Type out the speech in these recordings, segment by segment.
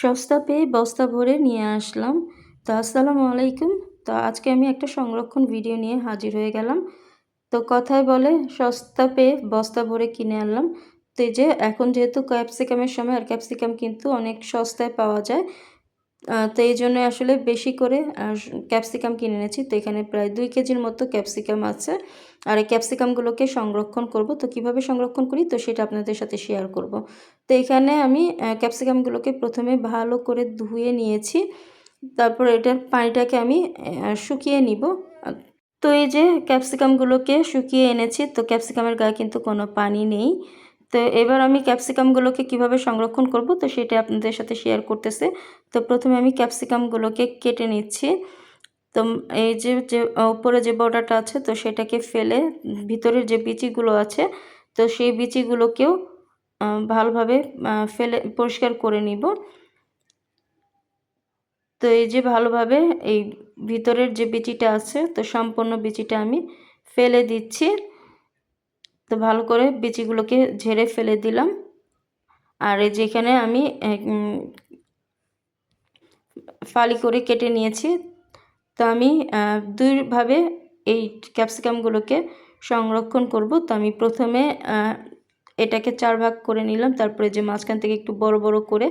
সস্তা পেয়ে বস্তা ভরে নিয়ে আসলাম। তো আসসালামু আলাইকুম। তো আজকে আমি একটা সংরক্ষণ ভিডিও নিয়ে হাজির হয়ে গেলাম। তো কথায় বলে সস্তা পেয়ে বস্তা ভরে কিনে আনলাম। তো যে এখন যেহেতু ক্যাপসিকামের সময়, আর ক্যাপসিকাম কিন্তু অনেক সস্তায় পাওয়া যায় তো এই জন্য আসলে বেশি করে ক্যাপসিকাম কিনে এনেছি। তো এখানে প্রায় দুই কেজির মতো ক্যাপসিকাম আছে। আর এই ক্যাপসিকামগুলোকে সংরক্ষণ করব। তো কীভাবে সংরক্ষণ করি? তো সেটা আপনাদের সাথে শেয়ার করব। তো এখানে আমি ক্যাপসিকামগুলোকে প্রথমে ভালো করে ধুয়ে নিয়েছি। তারপর এটার পানিটাকে আমি শুকিয়ে নিব। তো এই যে ক্যাপসিকামগুলোকে শুকিয়ে এনেছি, তো ক্যাপসিকামের গায়ে কিন্তু কোনো পানি নেই। তো এবার আমি ক্যাপসিকামগুলোকে কীভাবে সংরক্ষণ করব? তো সেটা আপনাদের সাথে শেয়ার করতেছে। তো প্রথমে আমি ক্যাপসিকামগুলোকে কেটে নিচ্ছি। তো এই যে যে উপরে যে বর্ডারটা আছে, তো সেটাকে ফেলে ভিতরের যে বিচিগুলো আছে, তো সেই বিচিগুলোকেও ভালোভাবে ফেলে, পরিষ্কার করে নিব। তো এই যে ভালোভাবে এই ভিতরের যে বিচিটা আছে, তো সম্পূর্ণ বিচিটা আমি ফেলে দিচ্ছি। তো ভালো করে বিচিগুলোকে ঝেড়ে ফেলে দিলাম। আর এই যেখানে আমি ফালি করে কেটে নিয়েছি। তো আমি দুইভাবে এই ক্যাপসিকামগুলোকে সংরক্ষণ করব। তো আমি প্রথমে এটাকে চার ভাগ করে নিলাম। তারপরে যে মাঝখান থেকে একটু বড় বড় করে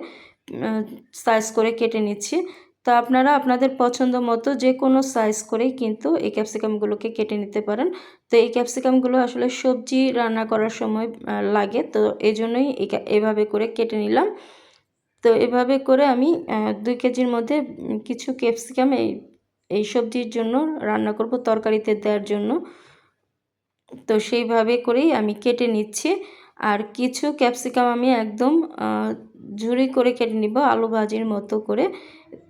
সাইজ করে কেটে নিচ্ছি। তো আপনারা আপনাদের পছন্দ মতো যে কোনো সাইজ করেই কিন্তু এই ক্যাপসিকামগুলোকে কেটে নিতে পারেন। তো এই ক্যাপসিকামগুলো আসলে সবজি রান্না করার সময় লাগে। তো এই জন্যই এভাবে করে কেটে নিলাম। তো এভাবে করে আমি দুই কেজির মধ্যে কিছু ক্যাপসিকাম এই এই সবজির জন্য রান্না করব তরকারিতে দেওয়ার জন্য। তো সেইভাবে করেই আমি কেটে নিচ্ছি। আর কিছু ক্যাপসিকাম আমি একদম ঝুরি করে কেটে নিব, আলু ভাজির মতো করে।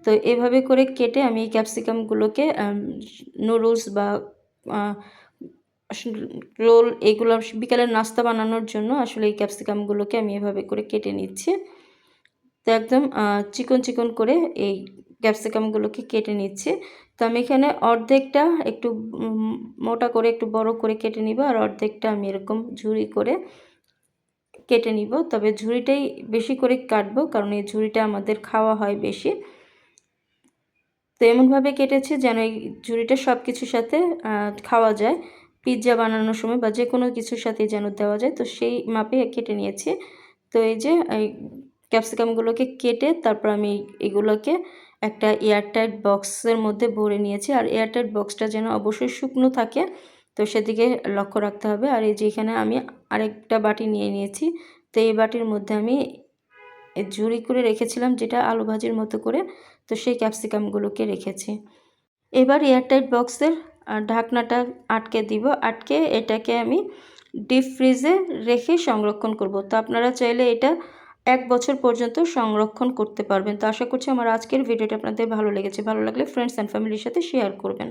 তো এভাবে করে কেটে আমি এই ক্যাপসিকামগুলোকে নুডলস বা রোল এগুলো বিকালের নাস্তা বানানোর জন্য আসলে এই ক্যাপসিকামগুলোকে আমি এভাবে করে কেটে নিচ্ছি। তো একদম চিকন চিকন করে এই ক্যাপসিকামগুলোকে কেটে নিচ্ছি। তো আমি এখানে অর্ধেকটা একটু মোটা করে একটু বড় করে কেটে নিব, আর অর্ধেকটা আমি এরকম ঝুড়ি করে কেটে নিব, তবে ঝুড়িটাই বেশি করে কাটবো কারণ এই ঝুড়িটা আমাদের খাওয়া হয় বেশি। তো এমনভাবে কেটেছি যেন এই ঝুড়িটা সব কিছুর সাথে খাওয়া যায়। পিৎজা বানানোর সময় বা যে কোনো কিছুর সাথে যেন দেওয়া যায়। তো সেই মাপে কেটে নিয়েছি। তো এই যে, এই ক্যাপসিকামগুলোকে কেটে তারপর আমি এগুলোকে একটা এয়ারটাইট বক্সের মধ্যে ভরে নিয়েছি। আর এয়ারটাইট বক্সটা যেন অবশ্যই শুকনো থাকে। তো সেদিকে লক্ষ্য রাখতে হবে। আর এই যে এখানে আমি আরেকটা বাটি নিয়ে নিয়েছি, তো এই বাটির মধ্যে আমি ঝুড়ি করে রেখেছিলাম যেটা আলু ভাজির মতো করে, তো সেই ক্যাপসিকামগুলোকে রেখেছি। এবার এয়ারটাইট বক্সের ঢাকনাটা আটকে দিব। আটকে এটাকে আমি ডিপ ফ্রিজে রেখে সংরক্ষণ করব। তো আপনারা চাইলে এটা এক বছর পর্যন্ত সংরক্ষণ করতে পারবেন। তো আশা করছি আমার আজকের ভিডিওটা আপনাদের ভালো লেগেছে। ভালো লাগলে ফ্রেন্ডস অ্যান্ড ফ্যামিলির সাথে শেয়ার করবেন।